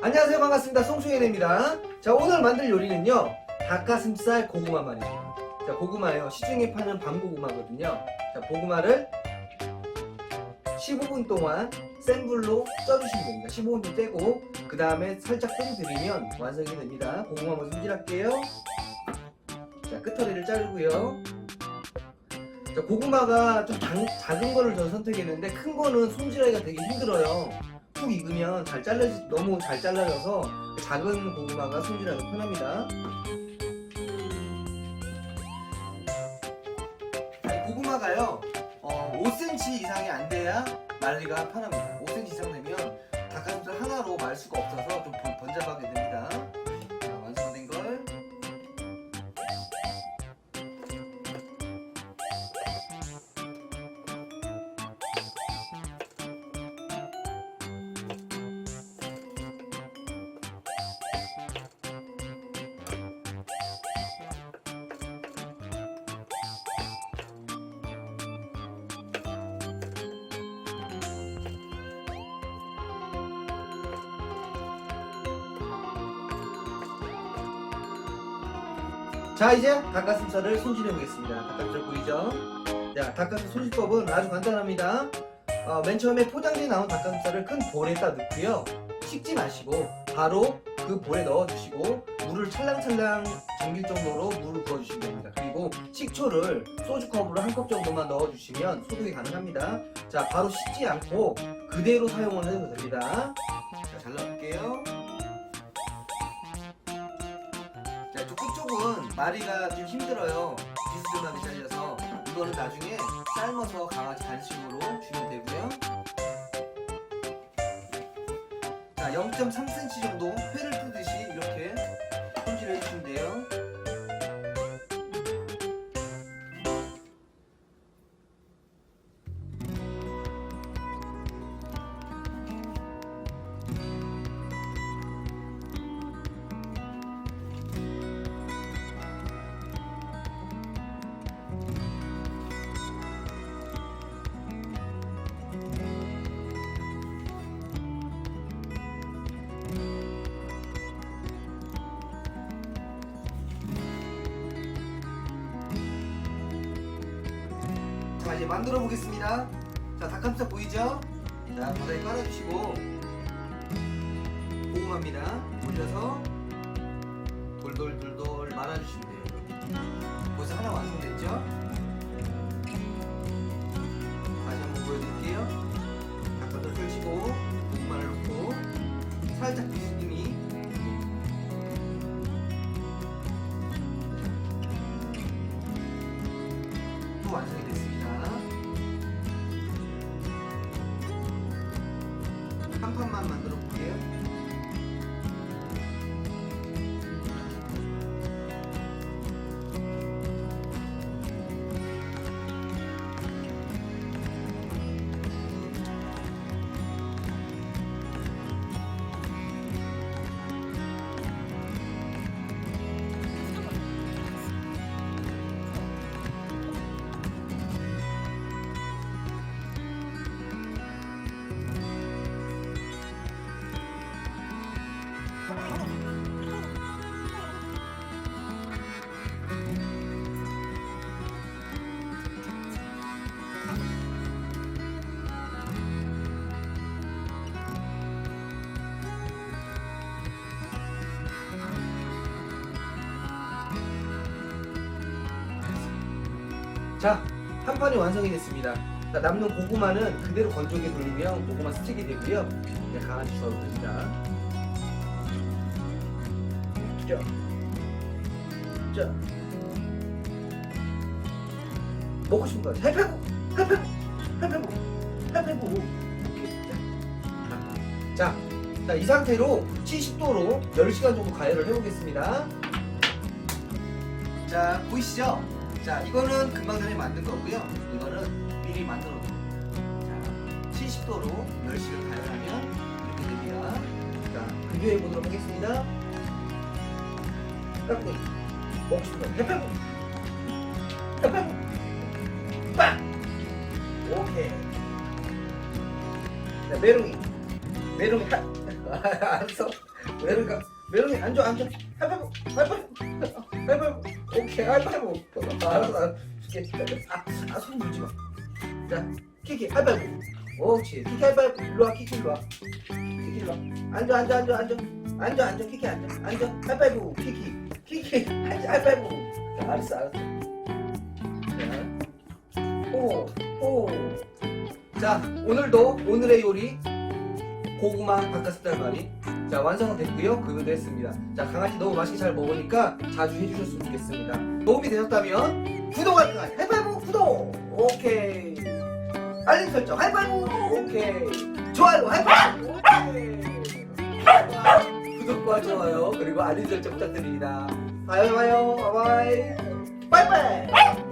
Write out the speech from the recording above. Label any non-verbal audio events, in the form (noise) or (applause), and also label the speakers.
Speaker 1: 안녕하세요. 반갑습니다. 송충현입니다. 자 오늘 만들 요리는요. 닭가슴살 고구마 말입니다 자 고구마요. 시중에 파는 밤고구마거든요. 자 고구마를 15분 동안 센 불로 쪄주시면 됩니다. 15분 도 떼고 그 다음에 살짝 끓여드리면 완성이 됩니다. 고구마 먼저 손질할게요. 자 끝머리를 자르고요. 자 고구마가 좀 작, 작은 거를 저는 선택했는데 큰 거는 손질하기가 되게 힘들어요 푹 익으면 잘 잘라지 너무 잘 잘라져서 작은 고구마가 손질하기 편합니다. 고구마가요 어, 5cm 이상이 안 돼야 말리가 편합니다. 5cm 이상 되면 자 이제 닭가슴살을 손질해 보겠습니다. 닭가슴살 보이죠? 자 닭가슴살 손질법은 아주 간단합니다. 어, 맨 처음에 포장지에 나온 닭가슴살을 큰 볼에다 넣고요. 식지 마시고 바로 그 볼에 넣어주시고 물을 찰랑찰랑 잠길 정도로 물을 부어주시면 됩니다. 그리고 식초를 소주컵으로 한 컵 정도만 넣어주시면 소독이 가능합니다. 자 바로 씻지 않고 그대로 사용을 해도 됩니다. 자 잘라볼게요. 저 끝쪽은 마리가 좀 힘들어요. 비스듬하게 잘려서 이거는 나중에 삶아서 강아지 간식으로 주면 되고요. 자, 0.3cm 정도 회를 이제 만들어 보겠습니다. 자, 닭가슴살 보이죠? 자, 바닥에 깔아주시고 고구마입니다. 올려서 돌돌돌돌 말아주시면 돼요. 벌써 하나 완성됐죠? 다시 한번 보여드릴게요. 닭가슴살 펼치고 고구마를 넣고 살짝 비스듬히 또 완성이 됐습니다. 한 판만 만들어 볼게요. 자, 한 판이 완성이 됐습니다. 자, 남는 고구마는 그대로 건조기에 돌리면 고구마 스틱이 되고요. 이제 강아지 주셔도 됩니다. 자, 자, 먹고 싶은 거 해패고, 해패고. 오케이. 자, 자, 자, 이 상태로 70도로 10시간 정도 가열을 해보겠습니다. 자, 보이시죠? 자, 이거는 금방 전에 만든 거고요. 이거는 미리 만들어 놓은 거예요. 자, 70도로 10시간 가열하면 이렇게 됩니다. 자, 비교해 보도록 하겠습니다. 깎고 거 해패고 해패고 빵! 오케이. 자, 메롱이 메롱이 하 (laughs) 알았어. 메롱이가 메롱이 앉아 앉아 하이파이브 하이파이브 하이파이브 오케이 하이파이브 알았어 알았어 줄게. 아아손 물지 마자 키키 하이파이브 옳지 키키 하이파이브 일로 와 키키 일로 와. 키키 일로 와. 앉아 앉아 앉아 앉아. 앉아 앉아 키키 앉아. 앉아. 하이파이브 키키. 키키 앉아 하이파이브 자 알았어 알았어. 자오오자 오늘도 오늘의 요리 고구마 닭가슴살 말이 자 완성은 됐고요. 그거도 했습니다. 자 강아지 너무 맛있게 잘 먹으니까 자주 해주셨으면 좋겠습니다. 도움이 되셨다면 구독할 까 하이파이브 구독! 오케이. 알림 설정. 하이파이브 오케이. 좋아요. 하이파이브 구독과 좋아요 그리고 알림 설정 부탁드립니다. 봐요 봐요. 바이바이. 빠이빠이